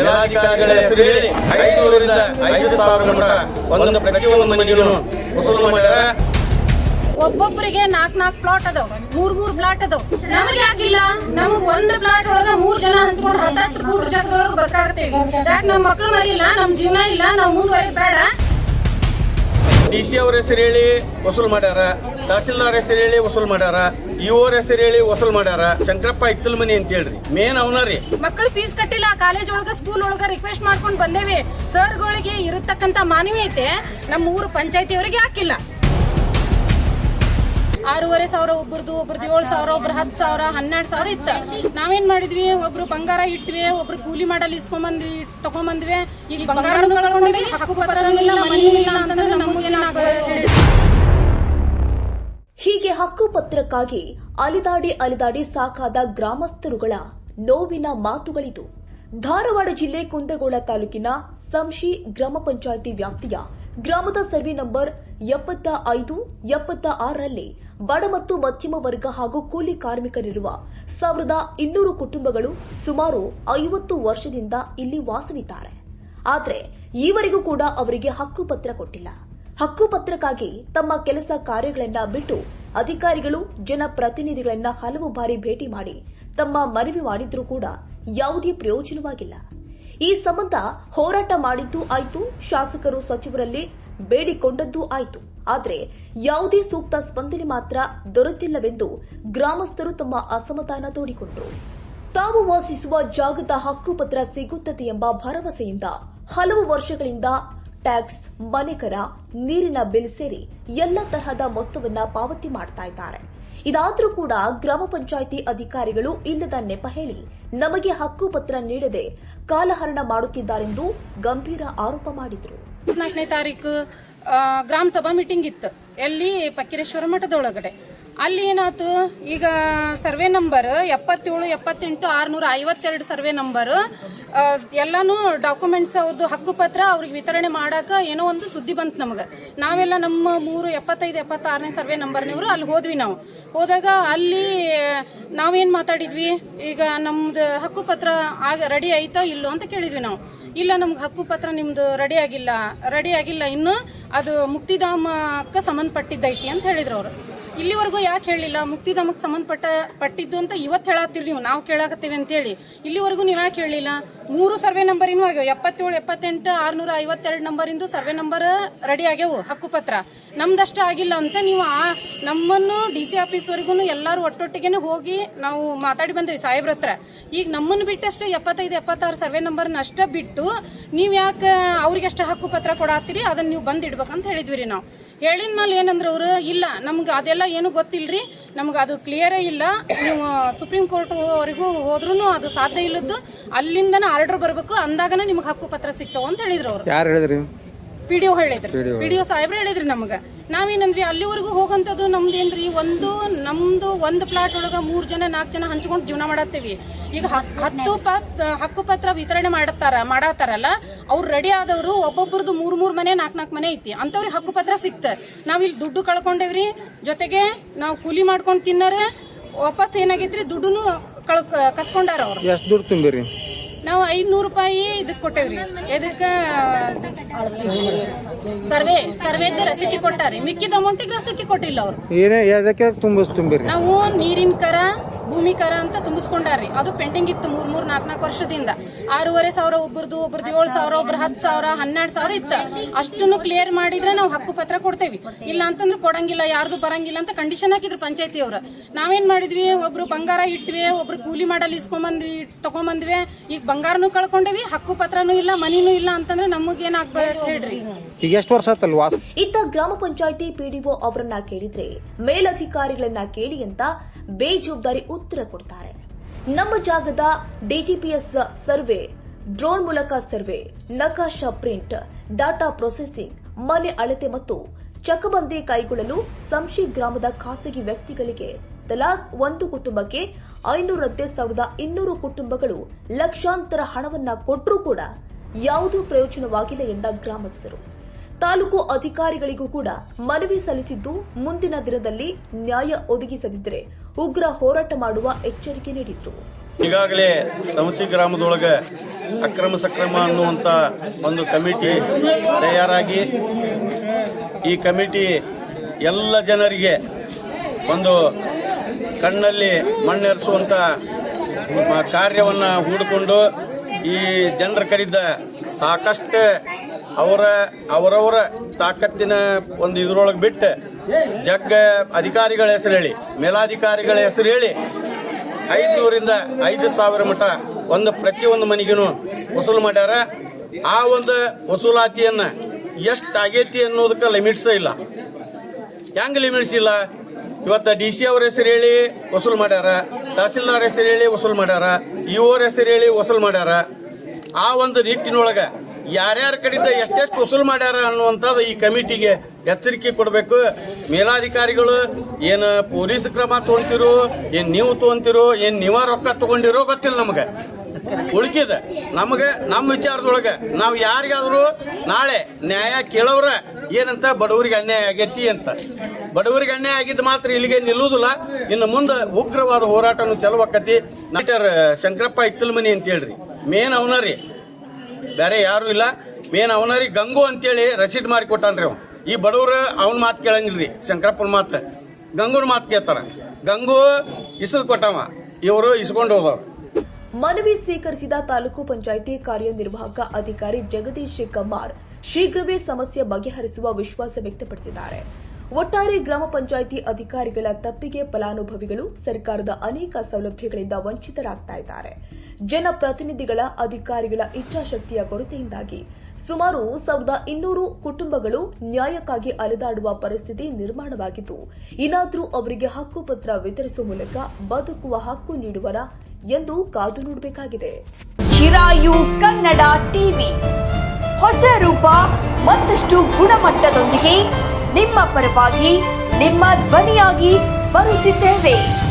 ಮೇಲಾಧಿಕಾರಿಗಳ ಹೆಸರು ಹೇಳಿ ಐನೂರರಿಂದ ಐದು ಸಾವಿರ ಒಂದು ಪ್ರತಿಯೊಂದು ಮನೆಗೂ ವಸೂಲು ಮಾಡ್ಯಾರ ಒಬ್ಬೊಬ್ಬರಿಗೆ ನಾಕ್ ನಾಕ್ ಪ್ಲಾಟ್ ಅದಾವ. ಮೂರ್ ಮೂರ್ ಪ್ಲಾಟ್ ಅದಾವ. ನಮಗೆ ಯಾಕಿಲ್ಲ? ನಮಗ್ ಒಂದ್ ಪ್ಲಾಟ್ ಒಳಗ ಮೂರ್ ಜನ ಹಂಚ್ಕೊಂಡು ಹತ್ತತ್ತು ಮೂರ್ ಜಾಗದೊಳಗ ಬೇಕಾಗತ್ತೇವಿ ಯಾಕೆ ನಮ್ ಮಕ್ಳು ಮರಿಲ್ಲ ನಮ್ ಜೀವನ ಇಲ್ಲ ನಾವ್ ಮುಂದುವರಿ ಬೇಡ. ಡಿ ಸಿ ಅವ್ರ ಹೆಸರು ಹೇಳಿ ವಸೂಲು ಮಾಡ್ಯಾರ ತಹಸೀಲ್ದಾರ್ ಹೆಸರು ಹೇಳಿ ವಸೂಲ್ ಮಾಡ್ಯಾರ ಇವ್ರ ಹೆಸರು ಹೇಳಿ ವಸೂಲ್ ಮಾಡ್ಯಾರ, ಶಂಕರಪ್ಪ ಇತ್ತಲ್ ಮನಿ ಅಂತ ಹೇಳ್ರಿ. ಮೇನ್ ಅವನರಿ ಮಕ್ಕಳು ಫೀಸ್ ಕಟ್ಟಿಲ್ಲ ಕಾಲೇಜ್ ಒಳಗ ಸ್ಕೂಲ್ ಒಳಗ ರಿಕ್ವೆಸ್ಟ್ ಮಾಡ್ಕೊಂಡು ಬಂದೇವಿ. ಸರ್ಗಳಿಗೆ ಇರತಕ್ಕಂತ ಮಾನವೀಯತೆ ನಮ್ಮ ಊರು ಪಂಚಾಯತಿಯವರಿಗೆ ಹಾಕಿಲ್ಲ. ಆರೂವರೆ ಸಾವಿರ ಒಬ್ರದ್ದು ಒಬ್ರದ್ದು ಏಳು ಸಾವಿರ, ಒಬ್ರು ಹತ್ತು ಸಾವಿರ, ಹನ್ನೆರಡು ಸಾವಿರ ಇತ್ತು. ನಾವೇನ್ ಮಾಡಿದ್ವಿ? ಒಬ್ರು ಬಂಗಾರ ಇಟ್ವಿ, ಒಬ್ರು ಕೂಲಿ ಮಾಡಲ್ ಇಸ್ಕೊಂಬಂದ್ವಿ ತಗೊಂಬಂದ್ವಿ ಈಗ ಬಂಗಾರ ಅಂತಂದ್ರೆ ನಮಗೇನಾಗ ಹಕ್ಕುಪತ್ರಕ್ಕಾಗಿ ಅಲಿದಾಡಿ ಅಲಿದಾಡಿ ಸಾಕಾದ ಗ್ರಾಮಸ್ಥರುಗಳ ನೋವಿನ ಮಾತುಗಳಿದು. ಧಾರವಾಡ ಜಿಲ್ಲೆ ಕುಂದಗೋಳ ತಾಲೂಕಿನ ಸಂಶಿ ಗ್ರಾಮ ಪಂಚಾಯಿತಿ ವ್ಯಾಪ್ತಿಯ ಗ್ರಾಮದ ಸರ್ವೆ ನಂಬರ್ ಎಪ್ಪತ್ತ ಐದು ಎಪ್ಪತ್ತ ಆರರಲ್ಲಿ ಬಡ ಮತ್ತು ಮಧ್ಯಮ ವರ್ಗ ಹಾಗೂ ಕೂಲಿ ಕಾರ್ಮಿಕರಿರುವ ಸಾವಿರದ ಇನ್ನೂರು ಕುಟುಂಬಗಳು ಸುಮಾರು ಐವತ್ತು ವರ್ಷದಿಂದ ಇಲ್ಲಿ ವಾಸವಿದ್ದಾರೆ. ಆದರೆ ಈವರೆಗೂ ಕೂಡ ಅವರಿಗೆ ಹಕ್ಕುಪತ್ರ ಕೊಟ್ಟಿಲ್ಲ. ಹಕ್ಕುಪತ್ರಕ್ಕಾಗಿ ತಮ್ಮ ಕೆಲಸ ಕಾರ್ಯಗಳನ್ನ ಬಿಟ್ಟು ಅಧಿಕಾರಿಗಳು, ಜನಪ್ರತಿನಿಧಿಗಳನ್ನ ಹಲವು ಬಾರಿ ಭೇಟಿ ಮಾಡಿ ತಮ್ಮ ಮನವಿ ಮಾಡಿದ್ರೂ ಕೂಡ ಯಾವುದೇ ಪ್ರಯೋಜನವಾಗಿಲ್ಲ. ಈ ಸಂಬಂಧ ಹೋರಾಟ ಮಾಡಿದ್ದು ಆಯ್ತು, ಶಾಸಕರು ಸಚಿವರಲ್ಲಿ ಬೇಡಿಕೊಂಡದ್ದು ಆಯ್ತು. ಆದರೆ ಯಾವುದೇ ಸೂಕ್ತ ಸ್ಪಂದನೆ ಮಾತ್ರ ದೊರೆತಿಲ್ಲವೆಂದು ಗ್ರಾಮಸ್ಥರು ತಮ್ಮ ಅಸಮಾಧಾನ ತೋಡಿಕೊಂಡರು. ತಾವು ವಾಸಿಸುವ ಜಾಗದ ಹಕ್ಕುಪತ್ರ ಸಿಗುತ್ತದೆ ಎಂಬ ಭರವಸೆಯಿಂದ ಹಲವು ವರ್ಷಗಳಿಂದ ಟ್ಯಾಕ್ಸ್, ಮನೆಕರ, ನೀರಿನ ಬಿಲ್ ಸೇರಿ ಎಲ್ಲ ತರಹದ ಮೊತ್ತವನ್ನ ಪಾವತಿ ಮಾಡ್ತಾ ಇದ್ದಾರೆ. ಇದಾದರೂ ಕೂಡ ಗ್ರಾಮ ಪಂಚಾಯಿತಿ ಅಧಿಕಾರಿಗಳು ಇಲ್ಲದ ನೆಪ ಹೇಳಿ ನಮಗೆ ಹಕ್ಕುಪತ್ರ ನೀಡದೆ ಕಾಲಹರಣ ಮಾಡುತ್ತಿದ್ದಾರೆಂದು ಗಂಭೀರ ಆರೋಪ ಮಾಡಿದರು. ತಾರೀಕು ಗ್ರಾಮ ಸಭಾ ಮೀಟಿಂಗ್ ಇತ್ತು. ಎಲ್ಲಿ ಪಕ್ಕಿರೇಶ್ವರ ಮಠದೊಳಗಡೆ ಅಲ್ಲಿ ಏನಾಯ್ತು? ಈಗ ಸರ್ವೆ ನಂಬರ್ ಎಪ್ಪತ್ತೇಳು, ಎಪ್ಪತ್ತೆಂಟು, ಆರುನೂರ, ಐವತ್ತೆರಡು ಸರ್ವೆ ನಂಬರ್ ಎಲ್ಲಾನು ಡಾಕ್ಯುಮೆಂಟ್ಸ್ ಅವ್ರದ್ದು ಹಕ್ಕುಪತ್ರ ಅವ್ರಿಗೆ ವಿತರಣೆ ಮಾಡಕ್ಕೆ ಏನೋ ಒಂದು ಸುದ್ದಿ ಬಂತು ನಮಗೆ. ನಾವೆಲ್ಲ ನಮ್ಮ ಮೂರು ಎಪ್ಪತ್ತೈದು, ಎಪ್ಪತ್ತಾರನೇ ಸರ್ವೆ ನಂಬರ್ನವರು ಅಲ್ಲಿ ಹೋದ್ವಿ ನಾವು. ಹೋದಾಗ ಅಲ್ಲಿ ನಾವೇನು ಮಾತಾಡಿದ್ವಿ? ಈಗ ನಮ್ದು ಹಕ್ಕುಪತ್ರ ಆಗ ರೆಡಿ ಆಯ್ತಾ ಇಲ್ಲೋ ಅಂತ ಕೇಳಿದ್ವಿ ನಾವು. ಇಲ್ಲ, ನಮ್ಗೆ ಹಕ್ಕುಪತ್ರ ನಿಮ್ದು ರೆಡಿ ಆಗಿಲ್ಲ. ರೆಡಿ ಆಗಿಲ್ಲ ಇನ್ನು ಅದು ಮುಕ್ತಿಧಾಮಕ್ಕೆ ಸಂಬಂಧಪಟ್ಟಿದ್ದೈತಿ ಅಂತ ಹೇಳಿದ್ರು ಅವರು. ಇಲ್ಲಿವರೆಗೂ ಯಾಕೆ ಹೇಳಿಲ್ಲ? ಮುಕ್ತಿಧಾಮಕ್ಕೆ ಸಂಬಂಧಪಟ್ಟ ಪಟ್ಟಿದ್ದು ಅಂತ ಇವತ್ತು ಹೇಳತ್ತೀರಿ ನೀವು. ನಾವು ಕೇಳಾಕತ್ತೀವಿ ಅಂತೇಳಿ. ಇಲ್ಲಿವರೆಗೂ ನೀವು ಯಾಕೆ ಹೇಳಿಲ್ಲ? ಮೂರು ಸರ್ವೆ ನಂಬರ್ ಇನ್ನೂ ಆಗ್ಯಾವ. ಎಪ್ಪತ್ತೇಳು, ಎಪ್ಪತ್ತೆಂಟು, ಆರ್ನೂರ ಐವತ್ತೆರಡು ನಂಬರಿಂದು ಸರ್ವೆ ನಂಬರ್ ರೆಡಿ ಆಗ್ಯಾವು, ಹಕ್ಕುಪತ್ರ. ನಮ್ದಷ್ಟು ಆಗಿಲ್ಲ ಅಂತ ನೀವು ಆ ನಮ್ಮನ್ನು ಡಿ ಸಿ ಆಫೀಸ್ವರೆಗೂ ಎಲ್ಲರೂ ಒಟ್ಟೊಟ್ಟಿಗೆನೆ ಹೋಗಿ ನಾವು ಮಾತಾಡಿ ಬಂದೇವಿ ಸಾಹೇಬ್ರ ಹತ್ರ. ಈಗ ನಮ್ಮನ್ನು ಬಿಟ್ಟಷ್ಟೇ ಎಪ್ಪತ್ತೈದು, ಎಪ್ಪತ್ತಾರು ಸರ್ವೆ ನಂಬರ್ನ ಅಷ್ಟೇ ಬಿಟ್ಟು ನೀವು ಯಾಕೆ ಅವ್ರಿಗೆ ಅಷ್ಟು ಹಕ್ಕುಪತ್ರ ಕೊಡಾತ್ತೀರಿ? ಅದನ್ನು ನೀವು ಬಂದು ಇಡ್ಬೇಕಂತ ಹೇಳಿದ್ವಿ ರೀ ನಾವು. ಹೇಳಿದ ಮೇಲೆ ಏನಂದ್ರೆ ಅವರು, ಇಲ್ಲ, ನಮ್ಗೆ ಅದೆಲ್ಲ ಏನು ಗೊತ್ತಿಲ್ರಿ, ನಮ್ಗೆ ಅದು ಕ್ಲಿಯರೇ ಇಲ್ಲ. ನೀವು ಸುಪ್ರೀಂ ಕೋರ್ಟ್ ವರೆಗೂ ಹೋದ್ರೂ ಅದು ಸಾಧ್ಯ ಇಲ್ಲದ್ದು ಅಲ್ಲಿಂದನೇ ಆರ್ಡರ್ ಬರಬೇಕು, ಅಂದಾಗನೇ ನಿಮ್ಗೆ ಹಕ್ಕು ಪತ್ರ ಸಿಗ್ತಾವ ಅಂತ ಹೇಳಿದ್ರು ಅವರು. ಯಾರು ಹೇಳಿದ್ರಿ? ಪಿ ಡಿ ಒ ಹೇಳಿದ್ರು. ಪಿ ಡಿ ಒ ಸಾಹೇಬ್ರು ಹೇಳಿದ್ರಿ ನಮ್ಗೆ. ನಾವೇನಂದ್ವಿ ಅಲ್ಲಿವರೆಗೂ ಹೋಗಂತದ್ದು ನಮ್ದೇನ್ರಿ ಒಂದು ನಮ್ದು ಒಂದು ಪ್ಲಾಟ್ ಒಳಗ ಮೂರ್ ಜನ ನಾಲ್ಕು ಜನ ಹಂಚ್ಕೊಂಡು ಜೀವನ ಮಾಡತ್ತೀವಿ. ಈಗ ಹತ್- ಹತ್ತು ಪತ್ ಹಕ್ಕುಪತ್ರ ವಿತರಣೆ ಮಾಡತ್ತಾರ ಮಾಡತ್ತಾರಲ್ಲ ಅವ್ರು ರೆಡಿ ಆದವರು ಒಬ್ಬೊಬ್ರದ್ದು ಮೂರ್ ಮೂರ್ ಮನೆ ನಾಲ್ಕು ನಾಲ್ಕು ಮನೆ ಐತಿ. ಅಂತವ್ರಿಗೆ ಹಕ್ಕುಪತ್ರ ಸಿಕ್ತ. ನಾವ್ ಇಲ್ಲಿ ದುಡ್ಡು ಕಳ್ಕೊಂಡೇವ್ರಿ ಜೊತೆಗೆ ನಾವು ಕೂಲಿ ಮಾಡ್ಕೊಂಡು ತಿನ್ನಾರ ವಾಪಸ್ ಏನಾಗೈತ್ರಿ ದುಡ್ಡುನು ಕಳ್ ಕಸ್ಕೊಂಡಾರ ಅವ್ರು. ಎಷ್ಟು ದುಡ್ಡು ತುಂಬಿರಿ? ನಾವು ಐದ್ನೂರು ರೂಪಾಯಿ ಇದಕ್ ಕೊಟ್ಟೇವ್ರಿ. ಎದಕ್ಕ? ಸರ್ವೆ ಸರ್ವೆದ ರಸೀಟಿ ಕೊಟ್ಟಾರಿ. ಮಿಕ್ಕಿದ ಅಮೌಂಟಿಗೆ ರಸೀಟಿ ಕೊಟ್ಟಿಲ್ಲ ಅವ್ರು. ಏನೇ ಎದಕ್ಕೆ ತುಂಬಿಸ್ ತುಂಬಿರಿ? ನಾವು ನೀರಿನ ಕರ ಭೂಮಿ ಕರ ಅಂತ ತುಂಬಿಸ್ಕೊಂಡಾರ್ರಿ. ಅದು ಪೆಂಡಿಂಗ್ ಇತ್ತು ಮೂರ್ ಮೂರ್ ನಾಲ್ಕ್ ನಾಲ್ಕು ವರ್ಷದಿಂದ. ಆರೂವರೆ ಸಾವಿರ ಒಬ್ಬರದು ಒಬ್ರದ್ದು ಏಳು ಸಾವಿರ ಒಬ್ರು ಹತ್ತು ಸಾವಿರ ಹನ್ನೆರಡು ಸಾವಿರ ಇತ್ತು. ಅಷ್ಟನ್ನು ಕ್ಲಿಯರ್ ಮಾಡಿದ್ರೆ ನಾವು ಹಕ್ಕು ಪತ್ರ ಕೊಡ್ತೇವೆ. ಇಲ್ಲ ಅಂತಂದ್ರೆ ಕೊಡಂಗಿಲ್ಲ ಯಾರ್ದು ಬರಂಗಿಲ್ಲ ಅಂತ ಕಂಡೀಷನ್ ಹಾಕಿದ್ರು ಪಂಚಾಯತಿ ಅವ್ರ. ನಾವೇನ್ ಮಾಡಿದ್ವಿ? ಒಬ್ರು ಬಂಗಾರ ಇಟ್ವಿ ಒಬ್ರು ಕೂಲಿ ಮಾಡಲ್ ಇಸ್ಕೊಂಬಂದ್ವಿ ತಗೊಂಬಂದ್ವಿ. ಈಗ ಬಂಗಾರನು ಕಳ್ಕೊಂಡೇವಿ ಹಕ್ಕು ಪತ್ರನೂ ಇಲ್ಲ ಮನಿನೂ ಇಲ್ಲ ಅಂತಂದ್ರೆ ನಮಗೇನಾಗ್ಬೇಕು ಹೇಳ್ರಿ. ಈಗ ಎಷ್ಟು ವರ್ಷ ಇತ್ತ ಗ್ರಾಮ ಪಂಚಾಯತಿ ಪಿಡಿಒ ಅವರನ್ನ ಕೇಳಿದ್ರೆ ಮೇಲಧಿಕಾರಿಗಳನ್ನ ಕೇಳಿ ಅಂತ ಬೇಜವಾಬ್ದಾರಿ ಉತ್ತರ ಕೊಡ್ತಾರೆ. ನಮ್ಮ ಜಾಗದ ಡಿಜಿಪಿಎಸ್ ಸರ್ವೆ ಡ್ರೋನ್ ಮೂಲಕ ಸರ್ವೆ, ನಕಾಶ ಪ್ರಿಂಟ್, ಡಾಟಾ ಪ್ರೊಸೆಸಿಂಗ್, ಮನೆ ಅಳತೆ ಮತ್ತು ಚಕಬಂದಿ ಕೈಗೊಳ್ಳಲು ಸಂಶಿ ಗ್ರಾಮದ ಖಾಸಗಿ ವ್ಯಕ್ತಿಗಳಿಗೆ ತಲಾ ಒಂದು ಕುಟುಂಬಕ್ಕೆ ಐನೂರಂತೆ ಸಾವಿರದ ಇನ್ನೂರು ಕುಟುಂಬಗಳು ಲಕ್ಷಾಂತರ ಹಣವನ್ನ ಕೊಟ್ಟರೂ ಕೂಡ ಯಾವುದೂ ಪ್ರಯೋಜನವಾಗಿಲ್ಲ ಎಂದ ಗ್ರಾಮಸ್ಥರು. ತಾಲೂಕು ಅಧಿಕಾರಿಗಳಿಗೂ ಕೂಡ ಮನವಿ ಸಲ್ಲಿಸಿದ್ದು ಮುಂದಿನ ದಿನದಲ್ಲಿ ನ್ಯಾಯ ಒದಗಿಸದಿದ್ದರೆ ಉಗ್ರ ಹೋರಾಟ ಮಾಡುವ ಎಚ್ಚರಿಕೆ ನೀಡಿದ್ರು. ಈಗಾಗಲೇ ಸಮಸಿ ಗ್ರಾಮದೊಳಗೆ ಅಕ್ರಮ ಸಕ್ರಮ ಅನ್ನುವಂಥ ಒಂದು ಕಮಿಟಿ ತಯಾರಾಗಿ ಈ ಕಮಿಟಿ ಎಲ್ಲ ಜನರಿಗೆ ಒಂದು ಕಣ್ಣಲ್ಲಿ ಮಣ್ಣೆರೆಸುವಂಥ ಕಾರ್ಯವನ್ನು ಹೂಡಿಕೊಂಡು ಈ ಜನರ ಕಡಿದ ಸಾಕಷ್ಟು ಅವರ, ಅವರವರ ತಾಕತ್ತಿನ ಒಂದು ಇದರೊಳಗೆ ಬಿಟ್ಟು ಜಗ್ಗ ಅಧಿಕಾರಿಗಳ ಹೆಸರು ಹೇಳಿ, ಮೇಲಾಧಿಕಾರಿಗಳ ಹೆಸರು ಹೇಳಿ ಐದುನೂರಿಂದ ಐದು ಸಾವಿರ ಮಠ ಒಂದು ಪ್ರತಿಯೊಂದು ಮನೆಗೂ ವಸೂಲು ಮಾಡ್ಯಾರ. ಆ ಒಂದು ವಸೂಲಾತಿಯನ್ನು ಎಷ್ಟು ಆಗೈತಿ ಅನ್ನೋದಕ್ಕೆ ಲಿಮಿಟ್ಸ್ ಇಲ್ಲ. ಹೆಂಗೆ ಲಿಮಿಟ್ಸ್ ಇಲ್ಲ? ಇವತ್ತು ಡಿ ಸಿ ಅವ್ರ ಹೆಸರು ಹೇಳಿ ವಸೂಲ್ ಮಾಡ್ಯಾರ, ತಹಸೀಲ್ದಾರ್ ಹೆಸರು ಹೇಳಿ ವಸೂಲ್ ಮಾಡ್ಯಾರ, ಇ ಅವ್ರ ಹೆಸರು ಹೇಳಿ ವಸೂಲ್ ಮಾಡ್ಯಾರ. ಆ ಒಂದು ನಿಟ್ಟಿನೊಳಗ ಯಾರ್ಯಾರ ಕಡೆಯಿಂದ ಎಷ್ಟೆಷ್ಟು ವಸೂಲ್ ಮಾಡ್ಯಾರ ಅನ್ನುವಂಥದ್ದು ಈ ಕಮಿಟಿಗೆ ಎಚ್ಚರಿಕೆ ಕೊಡಬೇಕು. ಮೇಲಾಧಿಕಾರಿಗಳು, ಏನು ಪೊಲೀಸ್ ಕ್ರಮ ತಗೊಂತಿರೋ, ಏನು ನೀವು ತಗೊಂತಿರೋ, ಏನು ನೀವ ರೊಕ್ಕ ತಗೊಂಡಿರೋ ಗೊತ್ತಿಲ್ಲ ನಮಗೆ. ಉಳ್ಕಿದ. ನಮಗೆ ನಮ್ಮ ವಿಚಾರದೊಳಗೆ ನಾವು ಯಾರಿಗಾದರೂ ನಾಳೆ ನ್ಯಾಯ ಕೇಳೋರ ಏನಂತ ಬಡವರಿಗೆ ಅನ್ಯಾಯ ಆಗೈತಿ ಅಂತ. ಬಡವರಿಗೆ ಅನ್ಯಾಯ ಆಗಿದ್ದು ಮಾತ್ರ ಇಲ್ಲಿಗೆ ನಿಲ್ಲುವುದಿಲ್ಲ. ಇನ್ನು ಮುಂದೆ ಉಗ್ರವಾದ ಹೋರಾಟನು ಚಲುವಾಕತಿ. ನಾಟರ್ ಶಂಕರಪ್ಪ ಇತ್ತಲ್ಮನಿ ಅಂತ ಹೇಳ್ರಿ. ಮೇನ್ ಅವನರಿ ಬೇರೆ ಯಾರು ಇಲ್ಲ. ಮೇನ್ ಅವನರಿ ಗಂಗು ಅಂತೇಳಿ ರಸೀದ್ ಮಾಡಿ ಕೊಟ್ಟಾನ್ರಿ ಅವ್ನು. ಈ ಬಡವರು ಅವನ ಮಾತು ಕೇಳಂಗಿಲ್ರಿ, ಶಂಕರಪ್ಪನ ಮಾತು. ಗಂಗುನ ಮಾತು ಕೇಳ್ತಾರ. ಗಂಗು ಇಸದ್ ಕೊಟ್ಟವ, ಇವರು ಇಸ್ಕೊಂಡು ಹೋದವ್ರು. ಮನವಿ ಸ್ವೀಕರಿಸಿದ ತಾಲೂಕು ಪಂಚಾಯಿತಿ ಕಾರ್ಯನಿರ್ವಾಹಕ ಅಧಿಕಾರಿ ಜಗದೀಶ್ ಕಮ್ಮಾರ್ ಶೀಘ್ರವೇ ಸಮಸ್ಯೆ ಬಗೆಹರಿಸುವ ವಿಶ್ವಾಸ ವ್ಯಕ್ತಪಡಿಸಿದ್ದಾರೆ. ಒಟ್ಟಾರೆ ಗ್ರಾಮ ಪಂಚಾಯಿತಿ ಅಧಿಕಾರಿಗಳ ತಪ್ಪಿಗೆ ಫಲಾನುಭವಿಗಳು ಸರ್ಕಾರದ ಅನೇಕ ಸೌಲಭ್ಯಗಳಿಂದ ವಂಚಿತರಾಗ್ತಾ ಇದ್ದಾರೆ. ಜನಪ್ರತಿನಿಧಿಗಳ ಅಧಿಕಾರಿಗಳ ಇಚ್ಛಾಶಕ್ತಿಯ ಕೊರತೆಯಿಂದಾಗಿ ಸುಮಾರು ಸಾವಿರದ ಇನ್ನೂರು ಕುಟುಂಬಗಳು ನ್ಯಾಯಕ್ಕಾಗಿ ಅಲೆದಾಡುವ ಪರಿಸ್ಥಿತಿ ನಿರ್ಮಾಣವಾಗಿದ್ದು, ಇನ್ನಾದರೂ ಅವರಿಗೆ ಹಕ್ಕುಪತ್ರ ವಿತರಿಸುವ ಮೂಲಕ ಬದುಕುವ ಹಕ್ಕು ನೀಡುವರ ಎಂದು ಕಾದು ನೋಡಬೇಕಾಗಿದೆ. ಚಿರಾಯು ಕನ್ನಡ ಟಿವಿ. ಹೊಸ ರೂಪ, ಮತ್ತಷ್ಟು ಗುಣಮಟ್ಟದೊಂದಿಗೆ ನಿಮ್ಮ ಪರವಾಗಿ ನಿಮ್ಮ ಧ್ವನಿಯಾಗಿ ಬರುತ್ತಿದ್ದೇವೆ.